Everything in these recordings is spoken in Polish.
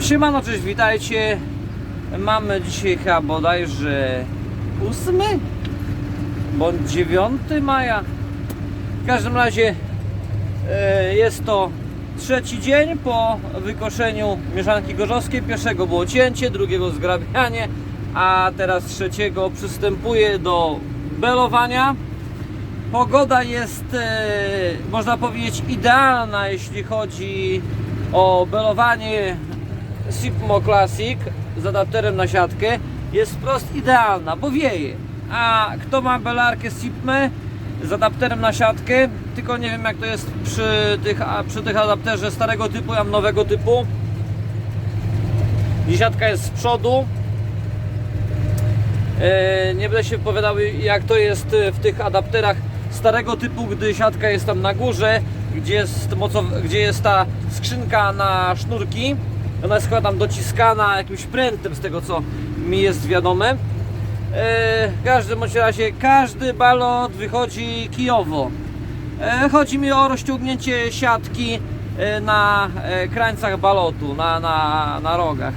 Siemano, cześć, witajcie. Mamy dzisiaj chyba bodajże 8 bądź 9 maja. W każdym razie e, jest to trzeci dzień po wykoszeniu mieszanki gorzowskiej. Pierwszego było cięcie, drugiego zgrabianie, a teraz trzeciego przystępuje do belowania. Pogoda jest, e, można powiedzieć, idealna, jeśli chodzi o belowanie Sipmo Classic z adapterem na siatkę. Jest wprost idealna, bo wieje. A kto ma belarkę Sipme z adapterem na siatkę, tylko nie wiem jak to jest przy tych, przy tych adapterze starego typu, ja mam nowego typu. I siatka jest z przodu, E, Nie będę się wypowiadał jak to jest e, w tych adapterach starego typu, gdy siatka jest tam na górze, gdzie jest, mocow... gdzie jest ta skrzynka na sznurki. Ona jest chyba tam dociskana jakimś prętem z tego co mi jest wiadome. E, W każdym razie każdy balot wychodzi kijowo. E, Chodzi mi o rozciągnięcie siatki e, na krańcach balotu, na, na, na rogach.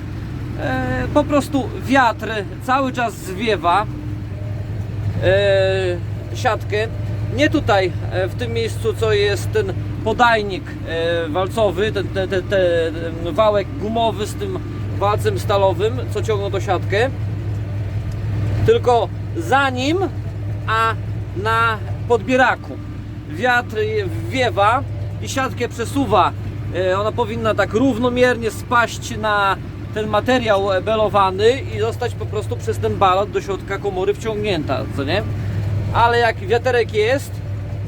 Po prostu wiatr cały czas zwiewa siatkę. Nie tutaj, w tym miejscu, co jest ten podajnik e, walcowy, ten, ten, ten, ten wałek gumowy z tym walcem stalowym, co ciągną do siatkę, tylko za nim, a na podbieraku. Wiatr wiewa i siatkę przesuwa. E, Ona powinna tak równomiernie spaść na ten materiał belowany i zostać po prostu przez ten balot do środka komory wciągnięta, co nie? Ale jak wiaterek jest,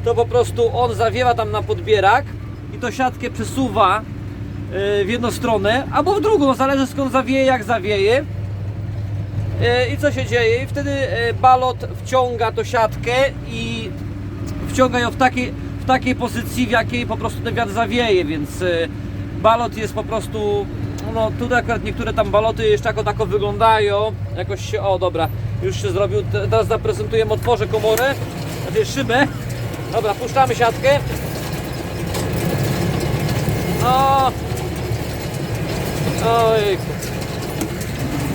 to po prostu on zawiewa tam na podbierak i to siatkę przesuwa e, w jedną stronę, albo w drugą, zależy skąd zawieje, jak zawieje. E, I co się dzieje? I wtedy e, balot wciąga tą siatkę i wciąga ją w takiej, w takiej pozycji, w jakiej po prostu ten wiatr zawieje, więc balot jest po prostu, no tutaj akurat niektóre tam baloty jeszcze jako tako wyglądają, jakoś się, o dobra, już się zrobił, Te- teraz zaprezentujemy, otworzę komorę, znaczy szybę, dobra, puszczamy siatkę, no, ojku,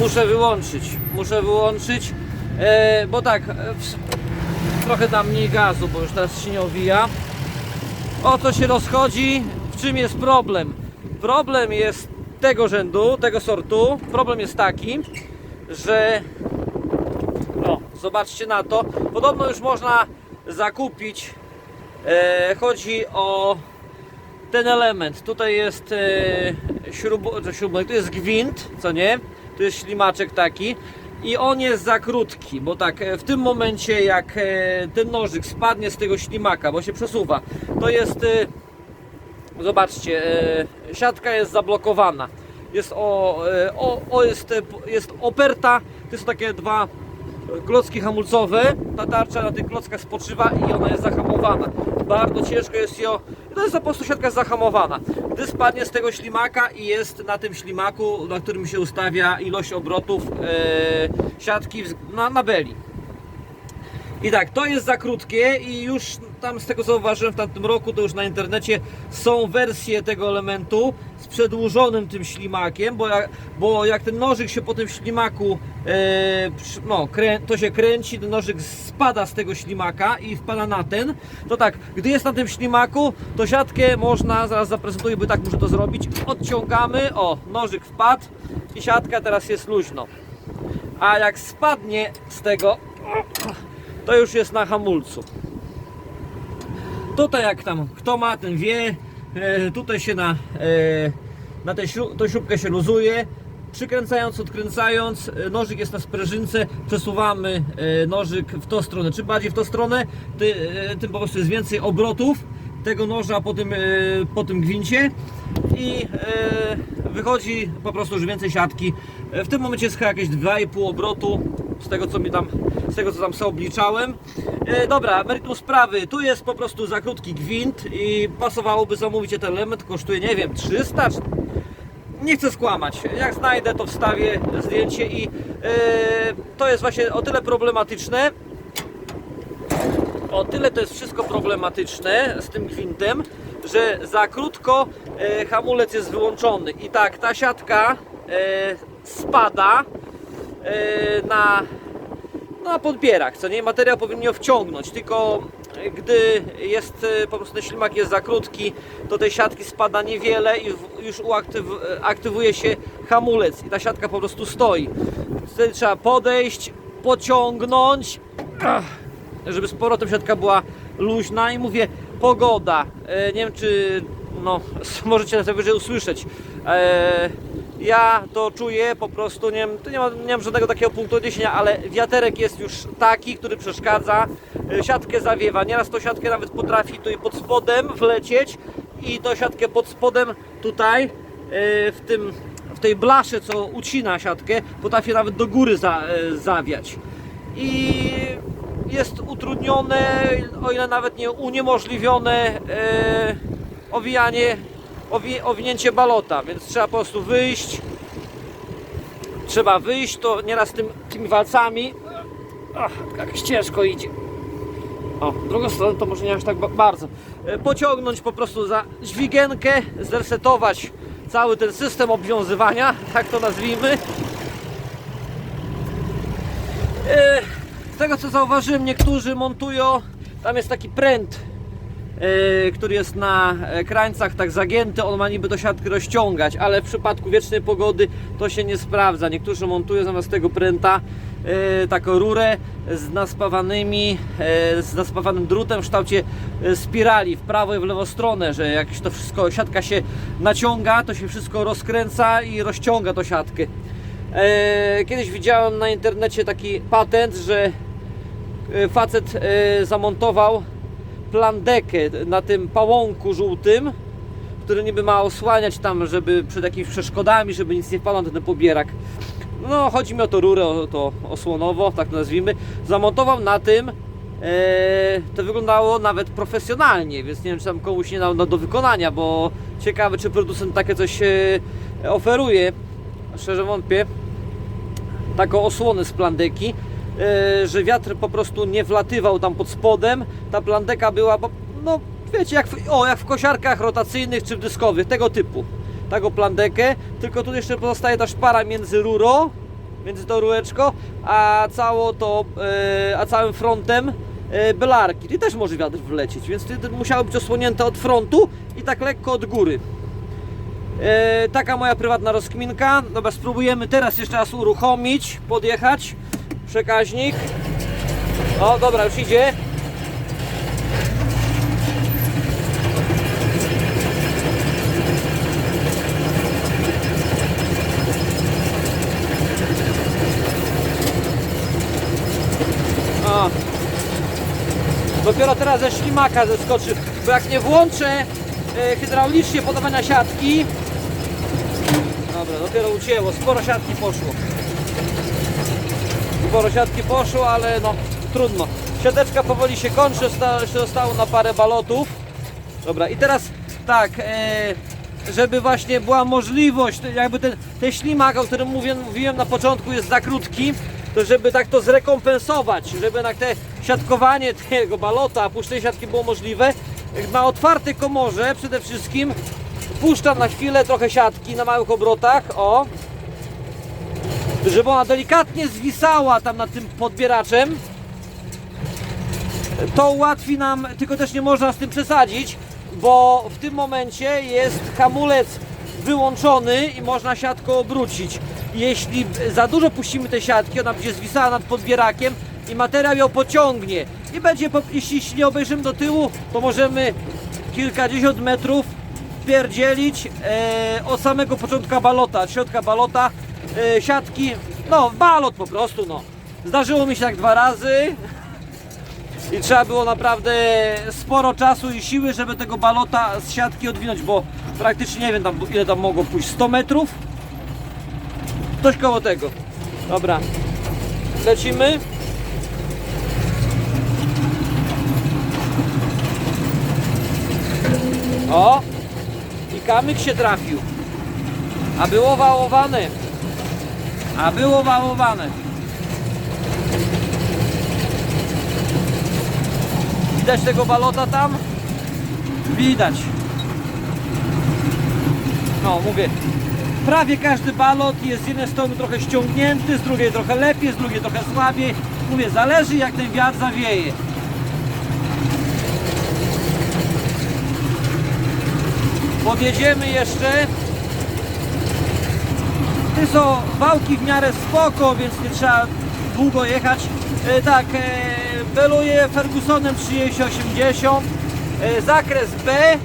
muszę wyłączyć, muszę wyłączyć, e, bo tak, e, trochę tam mniej gazu, bo już teraz się nie owija. O co się rozchodzi? W czym jest problem? Problem jest tego rzędu, tego sortu. Problem jest taki, że o, zobaczcie na to. Podobno już można zakupić. E, chodzi o ten element. Tutaj jest e, śrubo, to śrubek, to jest gwint, co nie? Tu jest ślimaczek taki. I on jest za krótki, bo tak e, w tym momencie jak e, ten nożyk spadnie z tego ślimaka, bo się przesuwa, to jest zobaczcie, siatka jest zablokowana. Jest o, o, o jest, jest operta, to są takie dwa klocki hamulcowe, ta tarcza na tych klockach spoczywa i ona jest zahamowana. Bardzo ciężko jest ją, to jest po prostu siatka zahamowana. Gdy spadnie z tego ślimaka i jest na tym ślimaku, na którym się ustawia ilość obrotów e, siatki na, na beli. I tak, to jest za krótkie i już tam z tego zauważyłem w tamtym roku, to już na internecie są wersje tego elementu z przedłużonym tym ślimakiem, bo jak, bo jak ten nożyk się po tym ślimaku, e, no, krę, to się kręci, ten nożyk spada z tego ślimaka i wpada na ten, to tak, gdy jest na tym ślimaku, to siatkę można, zaraz zaprezentuję, bo tak muszę to zrobić, odciągamy, o, nożyk wpadł i siatka teraz jest luźno. A jak spadnie z tego, to już jest na hamulcu. Tutaj jak tam kto ma, ten wie. E, tutaj się na, e, na tę śru- tą śrubkę się luzuje. Przykręcając, odkręcając, e, nożyk jest na sprężynce, przesuwamy e, nożyk w tą stronę. Czym bardziej w tą stronę, e, tym po prostu jest więcej obrotów tego noża po tym, po tym gwincie i wychodzi po prostu już więcej siatki. W tym momencie jest chyba jakieś 2,5 obrotu z tego co mi tam, z tego co tam sobie obliczałem. E, dobra, meritum sprawy, tu jest po prostu za krótki gwint i pasowałoby zamówić ten element, kosztuje nie wiem 300 czy nie chcę skłamać. Jak znajdę, to wstawię zdjęcie i e, to jest właśnie o tyle problematyczne. O tyle to jest wszystko problematyczne z tym gwintem, że za krótko e, hamulec jest wyłączony. I tak, ta siatka e, spada e, na, na podbierak, co nie? Materiał powinien wciągnąć, tylko gdy jest e, po prostu ten ślimak jest za krótki, to tej siatki spada niewiele i już uaktyw, aktywuje się hamulec i ta siatka po prostu stoi. Wtedy trzeba podejść, pociągnąć, żeby z powrotem siatka była luźna i mówię, pogoda, e, nie wiem czy no, możecie nas najwyżej usłyszeć. E, ja to czuję po prostu, nie, nie, ma, nie mam żadnego takiego punktu odniesienia, ale wiaterek jest już taki, który przeszkadza, e, siatkę zawiewa, nieraz to siatkę nawet potrafi tutaj pod spodem wlecieć i to siatkę pod spodem tutaj e, w tym w tej blasze, co ucina siatkę, potrafi nawet do góry za, e, zawiać. I jest utrudnione, o ile nawet nie uniemożliwione owijanie, owi, owinięcie balota, więc trzeba po prostu wyjść. Trzeba wyjść, to nieraz tym, tymi walcami. Ach, jak ciężko idzie. O, drugą stronę to może nie aż tak ba- bardzo. E, Pociągnąć po prostu za dźwigienkę, zresetować cały ten system obwiązywania, tak to nazwijmy. E, Z tego co zauważyłem, niektórzy montują, tam jest taki pręt, który jest na e, krańcach tak zagięty, on ma niby do siatki rozciągać, ale w przypadku wiecznej pogody to się nie sprawdza. Niektórzy montują zamiast tego pręta e, taką rurę z naspawanymi, e, z naspawanym drutem w kształcie e, spirali w prawo i w lewą stronę, że jak to wszystko, siatka się naciąga, to się wszystko rozkręca i rozciąga to siatkę. E, Kiedyś widziałem na internecie taki patent, że e, facet e, zamontował plandekę na tym pałąku żółtym, który niby ma osłaniać tam, żeby przed jakimiś przeszkodami, żeby nic nie wpadło na ten pobierak. No, chodzi mi o to rurę, o to osłonowo, tak to nazwijmy. Zamontował na tym, e, to wyglądało nawet profesjonalnie, więc nie wiem, czy tam komuś nie dał do wykonania, bo ciekawe, czy producent takie coś e, oferuje. Szczerze wątpię taką osłonę z plandeki, że wiatr po prostu nie wlatywał tam pod spodem. Ta plandeka była, no wiecie, jak w, o, jak w kosiarkach rotacyjnych czy dyskowych, tego typu. Taką plandekę, tylko tu jeszcze pozostaje ta szpara między rurą, między tą rureczką, a cało to, e, a całym frontem e, belarki. I też może wiatr wlecieć, więc wtedy musiało być osłonięte od frontu i tak lekko od góry. E, taka moja prywatna rozkminka. Dobra, spróbujemy teraz jeszcze raz uruchomić, podjechać. Przekaźnik. O, dobra, już idzie. O. Dopiero teraz ze ślimaka zeskoczy, bo jak nie włączę e, hydraulicznie podawania siatki, Dobra, dopiero ucięło, sporo siatki poszło. Sporo siatki poszło, ale no trudno. Siateczka powoli się kończy, zostało na parę balotów. Dobra, i teraz tak, e, żeby właśnie była możliwość, jakby ten, ten ślimak, o którym mówię, mówiłem na początku jest za krótki, to żeby tak to zrekompensować, żeby jednak te siatkowanie tego balota, puszczenie siatki było możliwe, na otwartej komorze przede wszystkim puszczam na chwilę trochę siatki na małych obrotach, o, żeby ona delikatnie zwisała tam nad tym podbieraczem. To ułatwi nam, tylko też nie można z tym przesadzić, bo w tym momencie jest hamulec wyłączony i można siatką obrócić. Jeśli za dużo puścimy te siatki, ona będzie zwisała nad podbierakiem i materiał ją pociągnie. I będzie, jeśli nie obejrzymy do tyłu, to możemy kilkadziesiąt metrów pierdzielić e, od samego początka balota, od środka balota, e, siatki, no balot po prostu, no. Zdarzyło mi się tak dwa razy, i trzeba było naprawdę sporo czasu i siły, żeby tego balota z siatki odwinąć, bo praktycznie nie wiem tam, ile tam mogło pójść, 100 metrów? Coś koło tego. Dobra, lecimy. O! I kamyk się trafił. A było wałowane. A było wałowane. Widać tego balota tam? Widać. No, mówię, prawie każdy balot jest z jednej strony trochę ściągnięty, z drugiej trochę lepiej, z drugiej trochę słabiej. Mówię, zależy jak ten wiatr zawieje. Podjedziemy jeszcze. Tu są wałki w miarę spoko, więc nie trzeba długo jechać. E, tak, e, beluję Fergusonem 3080. E, zakres B,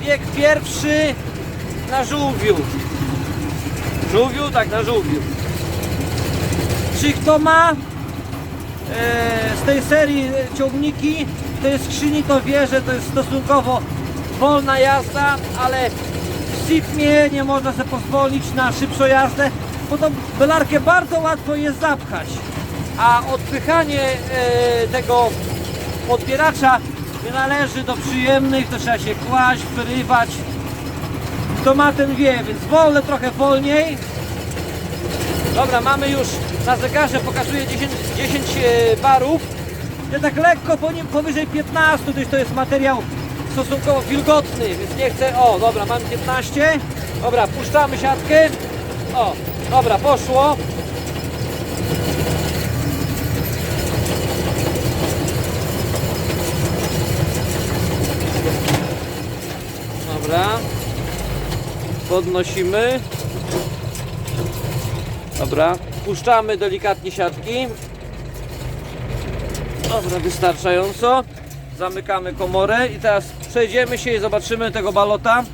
bieg pierwszy na żółwiu. Żółwiu? Tak, na żółwiu. Czy kto ma e, z tej serii e, ciągniki, to jest skrzyni, to wie, że to jest stosunkowo wolna jazda, ale w Sipmie nie można sobie pozwolić na szybszą jazdę, bo tą belarkę bardzo łatwo jest zapchać. A odpychanie e, tego odbieracza nie należy do przyjemnych, to trzeba się kłaść, wyrywać. Kto ma ten wie, więc wolne trochę wolniej. Dobra, mamy już na zegarze, pokazuje 10, 10 e, barów. Ja tak lekko po nim powyżej 15, gdyż to jest materiał stosunkowo wilgotny, więc nie chcę. O, dobra, mam 15. Dobra, puszczamy siatkę. O, dobra, poszło. Dobra. Podnosimy. Dobra, puszczamy delikatnie siatki. Dobra, wystarczająco. Zamykamy komorę i teraz przejdziemy się i zobaczymy tego balota,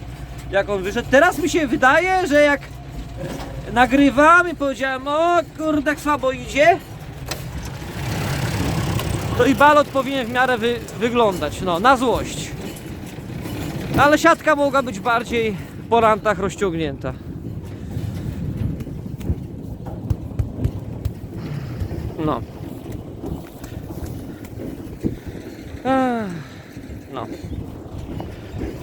jak on wyszedł. Teraz mi się wydaje, że jak nagrywam i powiedziałem, o kurde, słabo idzie, to i balot powinien w miarę wy, wyglądać, no, na złość. Ale siatka mogła być bardziej po rantach rozciągnięta. No. Ech, No.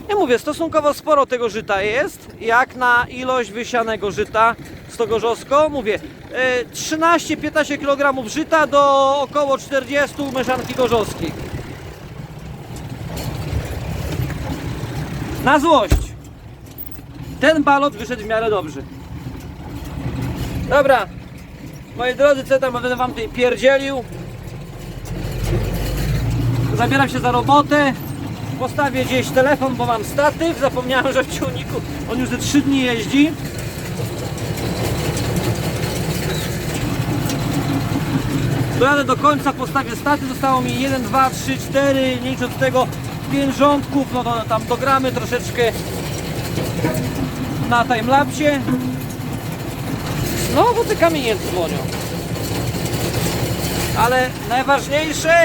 Ja mówię, stosunkowo sporo tego żyta jest, jak na ilość wysianego żyta z to gorzowsko. Mówię, e, 13-15 kg żyta do około 40 mieszanki gorzowskiej. Na złość. Ten balot wyszedł w miarę dobrze. Dobra, moi drodzy, co tam będę wam tutaj pierdzielił. Zabieram się za robotę. Postawię gdzieś telefon, bo mam statyw. Zapomniałem, że w ciągniku on już ze 3 dni jeździ. Dojadę do końca, postawię staty. Zostało mi 1, 2, 3, 4, nie licząc tego 5 rządków. No to tam dogramy troszeczkę na timelapsie. Znowu te kamienie dzwonią. Ale najważniejsze,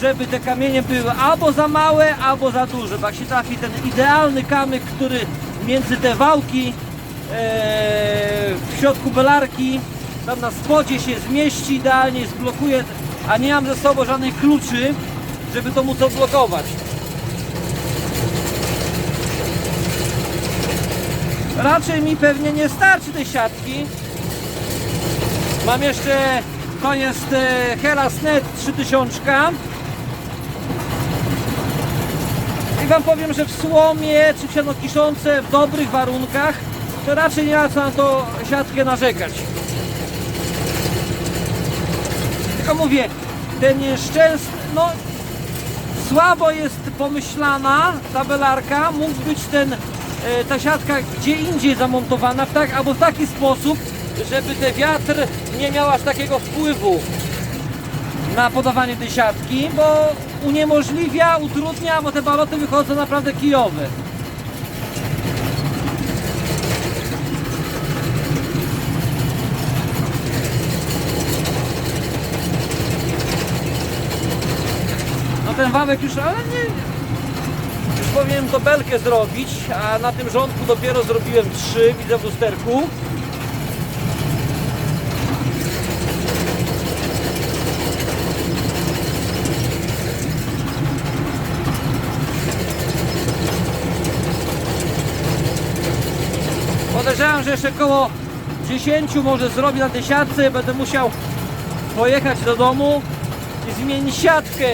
żeby te kamienie były albo za małe, albo za duże. Bo jak się trafi ten idealny kamyk, który między te wałki e, w środku belarki, tam na spodzie się zmieści idealnie, zblokuje, a nie mam ze sobą żadnych kluczy, żeby to móc odblokować. Raczej mi pewnie nie starczy tej siatki. Mam jeszcze, to jest e, Helasnet 3000. I Wam powiem, że w słomie czy w sianokiszące w dobrych warunkach to raczej nie ma co na to siatkę narzekać. Tylko mówię, ten nieszczęsny, no słabo jest pomyślana ta belarka, mógł być ten, e, ta siatka gdzie indziej zamontowana w tak, albo w taki sposób, żeby ten wiatr nie miał aż takiego wpływu na podawanie tej siatki, bo uniemożliwia, utrudnia, bo te baloty wychodzą naprawdę kijowe. No ten wałek już, ale nie, już powinienem to belkę zrobić, a na tym rządku dopiero zrobiłem trzy, widzę w lusterku. Podejrzewam, że jeszcze około 10 może zrobię na tej siatce. Będę musiał pojechać do domu i zmienić siatkę.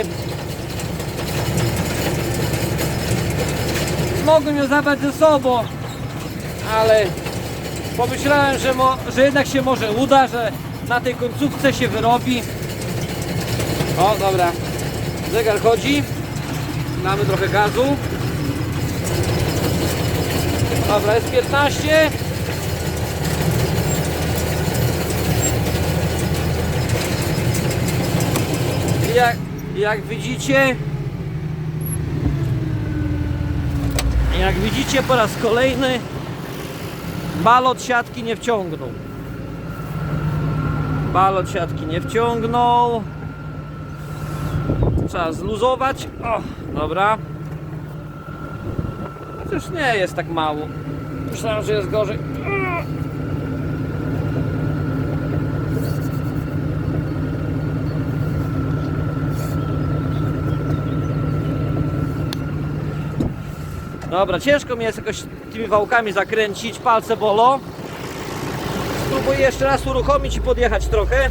Mogłem ją zabrać ze sobą. ale pomyślałem, że, mo, że jednak się może uda, że na tej końcówce się wyrobi. O, dobra. Zegar chodzi. Damy trochę gazu. Dobra, jest 15. Jak, jak widzicie, jak widzicie po raz kolejny balot siatki nie wciągnął. Balot siatki nie wciągnął. Trzeba zluzować. O, dobra. Chociaż nie jest tak mało. Myślałem, że jest gorzej. Dobra, ciężko mi jest jakoś tymi wałkami zakręcić, palce bolą. Spróbuję jeszcze raz uruchomić i podjechać trochę.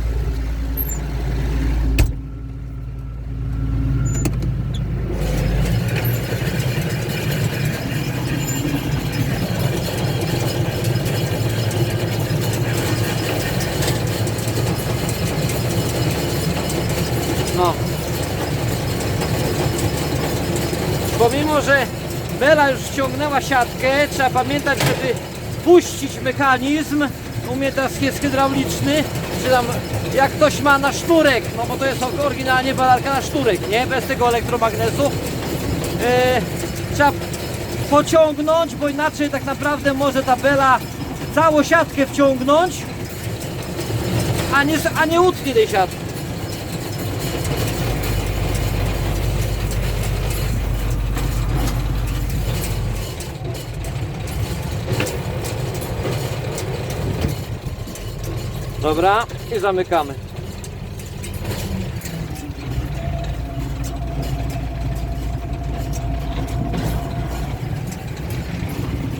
No. Pomimo, że Bela już ściągnęła siatkę, trzeba pamiętać, żeby puścić mechanizm. U mnie teraz jest hydrauliczny, czy tam jak ktoś ma na sznurek, no bo to jest oryginalnie balarka na sznurek, nie? Bez tego elektromagnesu. E, trzeba pociągnąć, bo inaczej tak naprawdę może ta bela całą siatkę wciągnąć, a nie, a nie utnie tej siatki. Dobra, i zamykamy.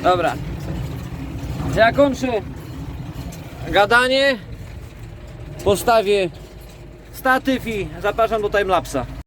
Dobra. Ja kończę gadanie. Postawię statyw i zapraszam do timelapsa.